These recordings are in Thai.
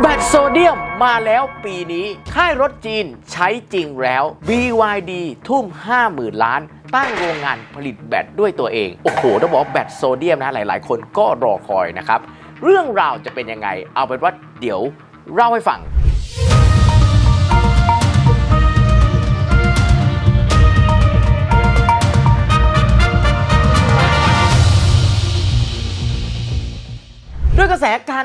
แบตโซเดียมมาแล้วปีนี้ ค่ายรถจีนใช้จริงแล้ว BYD ทุ่ม 50,000 ล้าน ตั้งโรงงานผลิตแบตด้วยตัวเอง โอ้โห ต้องบอกแบตโซเดียมนะ หลาย ๆ คนก็รอคอยนะครับ เรื่องราวจะเป็นยังไง เอาเป็นว่าเดี๋ยวเล่าให้ฟัง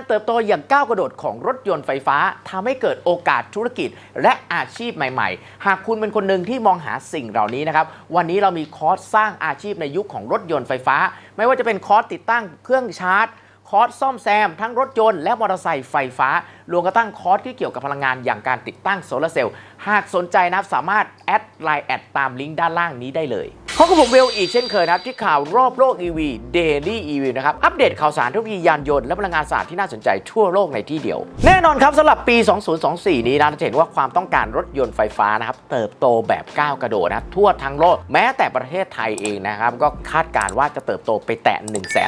การเติบโตอย่างก้าวกระโดดของรถยนต์ไฟฟ้าทำให้เกิดโอกาสธุรกิจและอาชีพใหม่ ๆ หากคุณเป็นคนหนึ่งที่มองหาสิ่งเหล่านี้นะครับ วันนี้เรามีคอร์สสร้างอาชีพในยุคของรถยนต์ไฟฟ้า ไม่ว่าจะเป็นคอร์สติดตั้งเครื่องชาร์จคอร์สซ่อมแซม ทั้งรถยนต์และมอเตอร์ไซค์ไฟฟ้ารวมกระทั่งคอร์สที่เกี่ยวกับพลังงานอย่างการติดตั้งโซลาร์เซลล์หากสนใจนับสามารถแอดไลน์แอดตามลิงก์ด้านล่างนี้ได้เลย พบกับผมเวลอีกเช่นเคยนะครับ ที่ข่าวรอบโลก EV Daily EV นะครับ อัปเดตข่าวสารเทคโนโลยียานยนต์และพลังงานสะอาดที่น่าสนใจทั่วโลกในที่เดียว แน่นอนครับสำหรับปี 2024 นี้นะเราจะเห็นว่าความต้องการรถยนต์ไฟฟ้านะครับ เติบโตแบบก้าวกระโดดนะทั่วทั้งโลกแม้แต่ประเทศไทยเองนะครับ ก็คาดการณ์ว่าจะเติบโตไปแตะ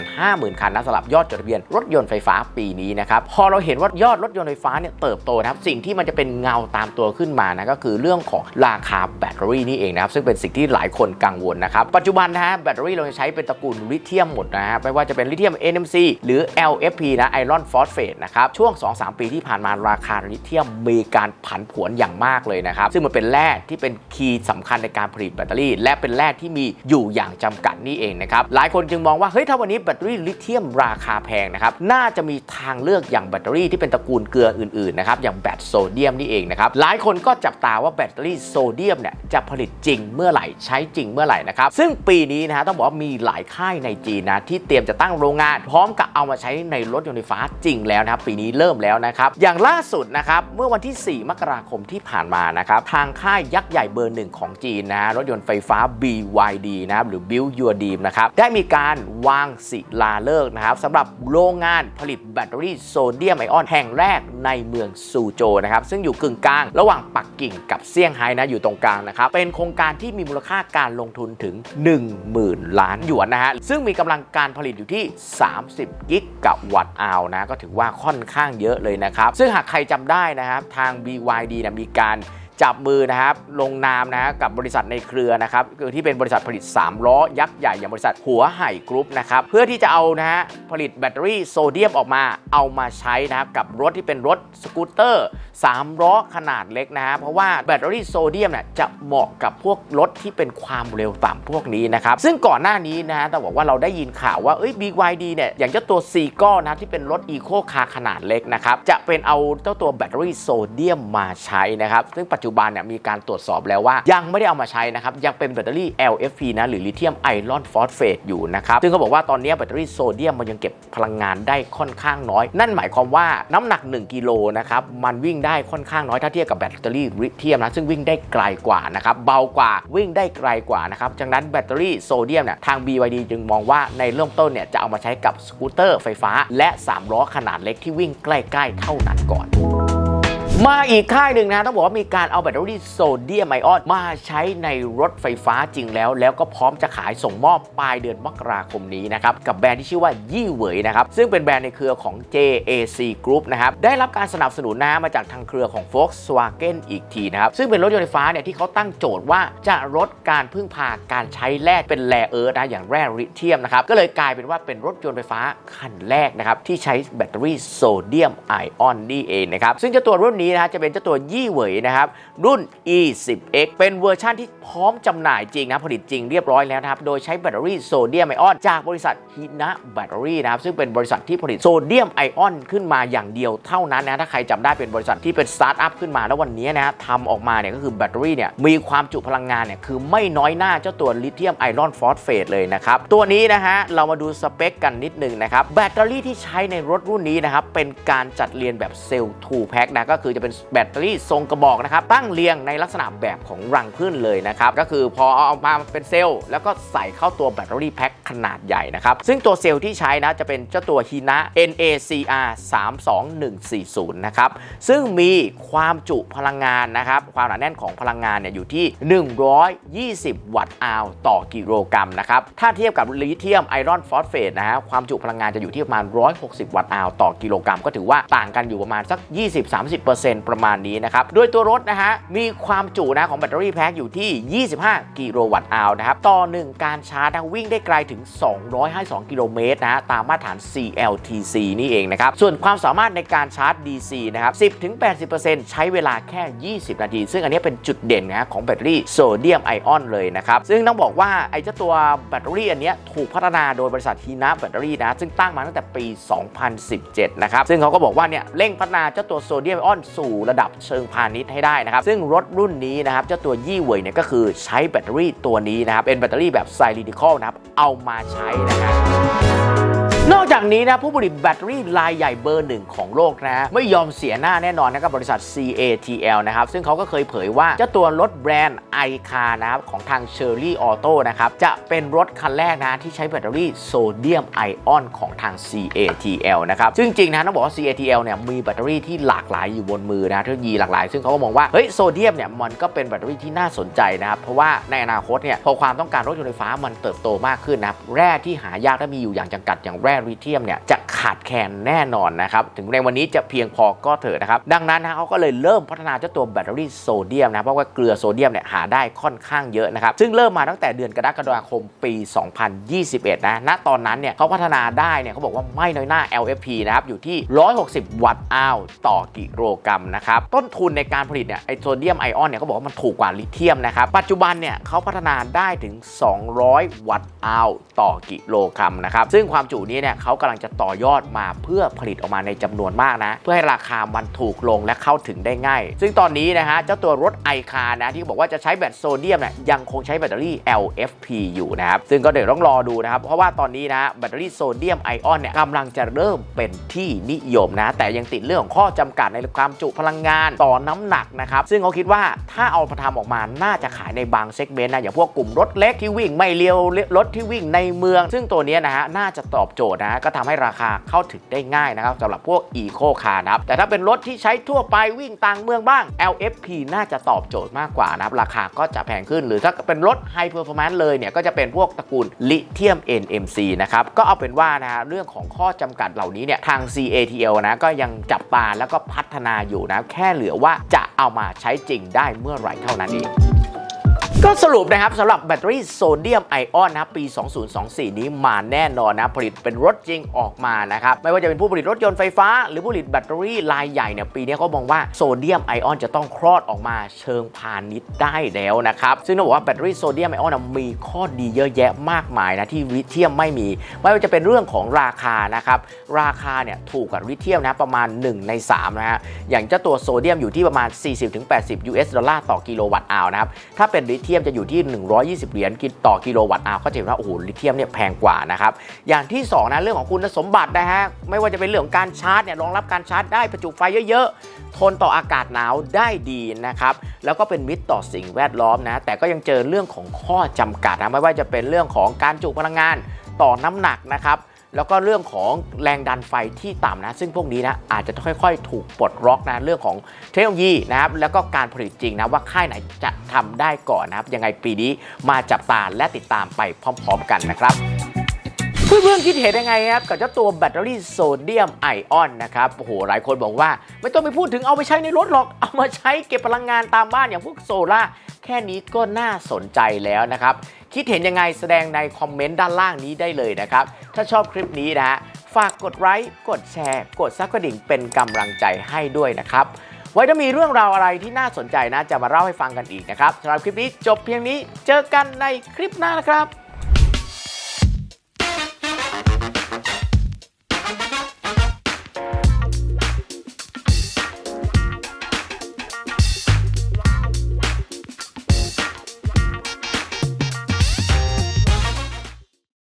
150,000 คันนะสำหรับยอดจดทะเบียนรถยนต์ไฟฟ้าปีนี้นะครับพอเราเห็นว่ายอดรถยนต์ไฟฟ้าเนี่ยเติบโตนะครับสิ่งที่มันจะเป็นเงาตามตัวขึ้นมานะก็คือเรื่องของราคาแบตเตอรี่นี่เองนะครับซึ่งเป็นสิ่งที่หลายคนกังวลนะครับ ปัจจุบันนะฮะแบตเตอรี่เราจะใช้เป็นตระกูลลิเธียมหมดนะฮะไม่ว่าจะเป็นลิเธียม NMC หรือ LFP นะไอรอนฟอสเฟตนะครับ ช่วง 2-3 ปีที่ผ่านมาราคาลิเธียมมีการผันผวนอย่างมากเลยนะครับ ซึ่งมันเป็นแร่ที่เป็นคีย์สำคัญในการผลิตแบตเตอรี่ และเป็นแร่ที่มีอยู่อย่างจำกัดนี่เองนะครับหลายคนจึงมองว่าเฮ้ยถ้าวันนี้แบตเตอรี่ลิเธียมราคาแพงนะครับน่าจะมีทางเลือกอย่างแบตเตอรี่ที่เป็นตระกูลเกลืออื่นๆนะครับอย่างแบตโซเดียมนี่เองนะครับหลายคนก็จับตาว่าแบตเตอรี่โซเดียมเนี่ยจะผลิตจริงเมื่อไหร่ใช้จริงเมื่อไหร่นะครับ ซึ่งปีนี้นะฮะต้องบอกว่ามีหลายค่ายในจีนนะที่เตรียมจะตั้งโรงงาน พร้อมกับเอามาใช้ในรถยนต์ไฟฟ้าจริงแล้วนะครับ ปีนี้เริ่มแล้วนะครับ อย่างล่าสุดนะครับเมื่อวันที่ 4 มกราคมที่ผ่านมานะครับทางค่ายยักษ์ใหญ่เบอร์หนึ่งของจีนนะฮะรถยนต์ไฟฟ้า BYD นะครับหรือ Build Your Dream นะครับได้มีการวางศิลาฤกษ์นะครับสำหรับโรงงานผลิตแบตเตอรี่โซเดียมไอออนแห่งแรก ในเมืองซูโจนะครับซึ่งอยู่กึ่งกลาง ระหว่างปักกิ่งกับเซี่ยงไฮ้นะอยู่ตรงกลางนะครับเป็นโครงการที่มีมูลค่าการลงทุนถึง 10,000 ล้านหยวนนะฮะซึ่งมีกำลังการผลิตอยู่ที่ 30 กิกะวัตต์อาวนะก็ถือว่าค่อนข้างเยอะเลยนะครับซึ่งหากใครจำได้นะครับทาง BYD นะมีการ จับมือนะครับลงนามนะฮะกับบริษัทในเครือนะครับคือที่เป็นบริษัทผลิต 3 ล้อยักษ์ใหญ่อย่างบริษัทหัวไห่กรุ๊ปนะครับเพื่อที่จะเอานะฮะผลิตแบตเตอรี่โซเดียมออกมาเอามาใช้นะครับกับรถที่เป็นรถสกูตเตอร์ 3 ล้อขนาดเล็กนะฮะเพราะว่าแบตเตอรี่โซเดียมเนี่ยจะเหมาะกับพวกรถที่เป็นความเร็วต่ำพวกนี้นะครับซึ่งก่อนหน้านี้นะฮะแต่บอกว่าเราได้ยินข่าวว่าเอ้ย BYD เนี่ยอย่างเจ้าตัวซีก้อนะที่เป็นรถอีโคคาร์ขนาดเล็กนะครับจะเป็นเอาเจ้าตัวแบตเตอรี่โซเดียมมาใช้นะครับซึ่งปัจจุบันเนี่ยมีการตรวจสอบแล้วว่า ยังไม่ได้เอามาใช้นะครับยังเป็นแบตเตอรี่ LFP นะหรือลิเธียมไอรอนฟอสเฟตอยู่นะครับซึ่งเขาบอกว่าตอนนี้แบตเตอรี่โซเดียมมันยังเก็บพลังงานได้ค่อนข้างน้อย นั่นหมายความว่าน้ำหนัก 1กิโลนะครับมันวิ่งได้ค่อนข้างน้อยถ้าเทียบกับแบตเตอรี่ลิเธียมนะซึ่งวิ่งได้ไกลกว่านะครับเบากว่าวิ่งได้ไกลกว่านะครับจากนั้นแบตเตอรี่โซเดียมเนี่ยทาง BYD จึงมองว่าในเริ่มต้นเนี่ยจะเอามาใช้กับสกูตเตอร์ไฟฟ้า และ3ล้อขนาดเล็กที่วิ่งใกล้ ๆ เท่านั้นก่อน มาอีกค่ายหนึ่งนะต้องบอกว่ามีการเอาแบตเตอรี่โซเดียมไอออนมาใช้ในรถไฟฟ้าจริงแล้ว แล้วก็พร้อมจะขายส่งมอบปลายเดือนมกราคมนี้นะครับกับแบรนด์ที่ชื่อว่ายี่เหวยนะครับซึ่งเป็นแบรนด์ในเครือของ JAC Group นะครับได้รับการสนับสนุนนะมาจากทางเครือของ Volkswagen อีกทีนะครับซึ่งเป็นรถยนต์ไฟฟ้าเนี่ยที่เขาตั้งโจทย์ว่าจะลดการพึ่งพาการใช้แร่เป็นแร่เอิร์ธนะอย่างแร่ลิเธียมนะครับก็เลยกลายเป็นว่าเป็นรถยนต์ไฟฟ้าคันแรกนะครับที่ใช้แบตเตอรี่โซเดียมไอออนนี่เองนะครับซึ่งเจ้าตัวรุ่นนี้นะฮะจะเป็นเจ้าตัวยี่เหวยนะครับรุ่น E10X เป็นเวอร์ชันที่พร้อมจำหน่ายจริงนะผลิตจริงเรียบร้อยแล้วนะครับโดยใช้แบตเตอรี่โซเดียมไอออนจากบริษัทฮินะแบตเตอรี่นะครับซึ่งเป็นบริษัทที่ผลิตโซเดียมไอออนขึ้นมาอย่างเดียวเท่านั้นนะถ้าใครจำได้เป็นบริษัทที่เป็นสตาร์ทอัพขึ้นมาแล้ววันนี้นะทำออกมาเนี่ยก็คือแบตเตอรี่เนี่ยมีความจุพลังงานเนี่ยคือไม่น้อยหน้าเจ้าตัวลิเธียมไอรอนฟอสเฟตเลยนะครับตัวนี้นะฮะเรามาดูสเปคกันนิดนึงนะครับแบตเตอรี่ที่ใช้ในรถรุ่นนี้นะครับเป็นการจัดเรียนแบบเซลล์2แพ็คนะก็คือจะเป็นแบตเตอรี่ทรงกระบอกนะครับ ตั้งเรียงในลักษณะแบบของรังผึ้นเลยนะครับ ก็คือพอเอามาเป็นเซลล์แล้วก็ใส่เข้าตัวแบตเตอรี่แพ็คขนาดใหญ่นะครับ ซึ่งตัวเซลล์ที่ใช้นะจะเป็นเจ้าตัว Hina NACR 32140 นะครับ ซึ่งมีความจุพลังงานนะครับ ความหนาแน่นของพลังงานเนี่ยอยู่ที่ 120 วัตต์อาวต่อกิโลกรัมนะครับ ถ้าเทียบกับลิเธียมไอรอนฟอสเฟตนะฮะความจุพลังงานจะอยู่ที่ประมาณ 160 วัตต์อาวต่อกิโลกรัม ก็ถือว่าต่างกันอยู่ประมาณสัก 20-30%ประมาณนี้นะครับโดยตัวรถนะฮะมีความจุนะของแบตเตอรี่แพ็คอยู่ที่ 25 กิโลวัตต์อาวนะครับต่อ 1 การชาร์จวิ่งได้ไกลถึง 252 กิโลเมตรนะฮะตามมาตรฐาน CLTC นี่เองนะครับส่วนความสามารถในการชาร์จ DC นะครับ 10-80%ใช้เวลาแค่ 20 นาที ซึ่งอันนี้เป็นจุดเด่นนะของแบตเตอรี่โซเดียมไอออนเลยนะครับ ซึ่งต้องบอกว่าไอ้เจ้าตัวแบตเตอรี่อันนี้ถูกพัฒนาโดยบริษัทฮีนาแบตเตอรี่นะ ซึ่งตั้งมาตั้งแต่ปี 2017 นะครับ ซึ่งเขาก็บอกว่าเนี่ยเร่งพัฒนาเจ้าตัวโซเดียมไอออนสู่ระดับเชิงพาณิชย์ให้ได้นะครับ ซึ่งรถรุ่นนี้นะครับเจ้าตัวยี่เว่ยเนี่ยก็คือใช้แบตเตอรี่ตัวนี้นะครับเป็นแบตเตอรี่แบบไซริดิคอลนะครับเอามาใช้นะครับ นอกจากนี้นะผู้ผลิตแบตเตอรี่รายใหญ่เบอร์หนึ่งของโลกนะไม่ยอมเสียหน้าแน่นอนนะครับบริษัท CATL นะครับ ซึ่งเขาก็เคยเผยว่าเจ้าตัวรถแบรนด์ไอคานะครับของทาง Cherry Auto นะครับ จะเป็นรถคันแรกนะที่ใช้แบตเตอรี่โซเดียมไอออนของทาง CATL นะครับ ซึ่งจริงนะต้องบอกว่า CATL เนี่ยมีแบตเตอรี่ที่หลากหลายอยู่บนมือนะเทคโนโลยีหลากหลาย ซึ่งเขาก็มองว่าเฮ้ยโซเดียมเนี่ยมันก็เป็นแบตเตอรี่ที่น่าสนใจนะครับเพราะว่าในอนาคตเนี่ยพอความต้องการรถยนต์ไฟฟ้ามันเติบโตมากขึ้นนะครับแร่ที่หายากและมีอยู่อย่างจำกัดอย่างแร่ลิเธียมเนี่ยจะขาดแคลนแน่นอนนะครับถึงในวันนี้จะเพียงพอก็เถอะนะครับดังนั้นนะเขาก็เลยเริ่มพัฒนาเจ้าตัวแบตเตอรี่โซเดียมนะเพราะว่าเกลือโซเดียมเนี่ยหาได้ค่อนข้างเยอะนะครับซึ่งเริ่มมาตั้งแต่เดือนกรกฎาคมปี 2021 นะณตอนนั้นเนี่ยเขาพัฒนาได้เนี่ยเขาบอกว่าไม่น้อยหน้า LFP นะครับอยู่ที่ 160 วัตต์อาวต่อกิโลกรัมนะครับต้นทุนในการผลิตเนี่ยไอโซเดียมไอออนเนี่ยเขาบอกว่ามันถูกกว่าลิเธียมนะครับปัจจุบันเนี่ยเขาพัฒนาได้ถึง 200 วัตต์อาวต่อกิโลกรัมนะครับซึ่งความจุนี้เนี่ยเขากำลังจะต่อยอดมาเพื่อผลิตออกมาในจำนวนมากนะ เพื่อให้ราคามันถูกลงและเข้าถึงได้ง่าย ซึ่งตอนนี้นะฮะเจ้าตัวรถไอคานะที่บอกว่าจะใช้แบตโซเดียมเนี่ยยังคงใช้แบตเตอรี่ LFP อยู่นะครับซึ่งก็เดี๋ยวต้องรอดูนะครับ เพราะว่าตอนนี้นะแบตเตอรี่โซเดียมไอออนเนี่ยกำลังจะเริ่มเป็นที่นิยมนะ แต่ยังติดเรื่องของข้อจำกัดในความจุพลังงานต่อน้ำหนักนะครับ ซึ่งเขาคิดว่าถ้าเอามาทำออกมาน่าจะขายในบางเซกเมนต์นะอย่างพวกกลุ่มรถเล็กที่วิ่งไม่เร็วรถที่วิ่งในเมือง ซึ่งตัวนี้นะฮะน่าจะตอบโจทย์นะก็ทำให้ราคาเข้าถึงได้ง่ายนะครับสำหรับพวกอีโคคาร์นะครับแต่ถ้าเป็นรถที่ใช้ทั่วไปวิ่งต่างเมืองบ้าง LFP น่าจะตอบโจทย์มากกว่านะครับราคาก็จะแพงขึ้น หรือถ้าเป็นรถไฮเพอร์ฟอร์แมนซ์เลยเนี่ยก็จะเป็นพวกตระกูลลิเธียม NMC นะครับก็เอาเป็นว่านะฮะเรื่องของข้อจำกัดเหล่านี้เนี่ยทาง CATL นะก็ยังจับตาแล้วก็พัฒนาอยู่นะแค่เหลือว่าจะเอามาใช้จริงได้เมื่อไหร่เท่านั้นเอง ก็สรุปนะครับสำหรับแบตเตอรี่โซเดียมไอออนนะครับปี 2024 นี้มาแน่นอนนะผลิตเป็นรถจริงออกมานะครับไม่ว่าจะเป็นผู้ผลิตรถยนต์ไฟฟ้า หรือผู้ผลิตแบตเตอรี่รายใหญ่เนี่ยปีนี้เขามองว่าโซเดียมไอออนจะต้องคลอดออกมาเชิงพาณิชย์ได้แล้วนะครับซึ่งต้องบอกว่าแบตเตอรี่โซเดียมไอออนมีข้อดีเยอะแยะมากมายนะที่ลิเธียมไม่มี ไม่ว่าจะเป็นเรื่องของราคานะครับราคาเนี่ยถูกกว่าลิเธียมนะประมาณ 1 ใน3นะฮะอย่างเจ้าตัวโซเดียมอยู่ที่ประมาณ 40-80 US ดอลลาร์ต่อกิโลวัตต์อาวนะครับถ้าเป็นลิเธียมยมจะอยู่ที่ 120 เหรียญต่อกิโลวัตต์อาวก็จะเห็นว่าโอ้โหลิเธียมเนี่ยแพงกว่านะครับอย่างที่2นะเรื่องของคุณสมบัตินะฮะไม่ว่าจะเป็นเรื่องของการชาร์จเนี่ยรองรับการชาร์จได้ประจุไฟเยอะๆ ทนต่ออากาศหนาวได้ดีนะครับแล้วก็เป็นมิตรต่อสิ่งแวดล้อมนะแต่ก็ยังเจอเรื่องของข้อจำกัดนะไม่ว่าจะเป็นเรื่องของการจุพลังงานต่อน้ำหนักนะครับแล้วก็เรื่องของแรงดันไฟที่ต่ำนะ ซึ่งพวกนี้นะอาจจะค่อยๆ ถูกปลดล็อกนะเรื่องของเทคโนโลยีนะครับแล้วก็การผลิตจริงนะว่าค่ายไหนจะ ทำได้ก่อนนะครับ ยังไงปีนี้มาจับตาและติดตามไปพร้อม ๆ กันนะครับเพื่อนๆคิดเห็นยังไงครับกับเจ้าตัวแบตเตอรี่โซเดียมไอออนนะครับโอ้โหหลายคนบอกว่า ไม่ต้องไปพูดถึงเอาไปใช้ในรถหรอก เอามาใช้เก็บพลังงานตามบ้านอย่างพวกโซล่าแค่นี้ก็น่าสนใจแล้วนะครับ คิดเห็นยังไงแสดงในคอมเมนต์ด้านล่างนี้ได้เลยนะครับ ถ้าชอบคลิปนี้นะฮะฝากกดไลค์กดแชร์ กดซับกระดิ่งเป็นกำลังใจให้ด้วยนะครับ ไว้จะมีเรื่องราวอะไรที่น่าสนใจนะจะมาเล่าให้ฟังกันอีกนะครับสำหรับคลิปนี้จบเพียงนี้เจอกันในคลิปหน้านะครับ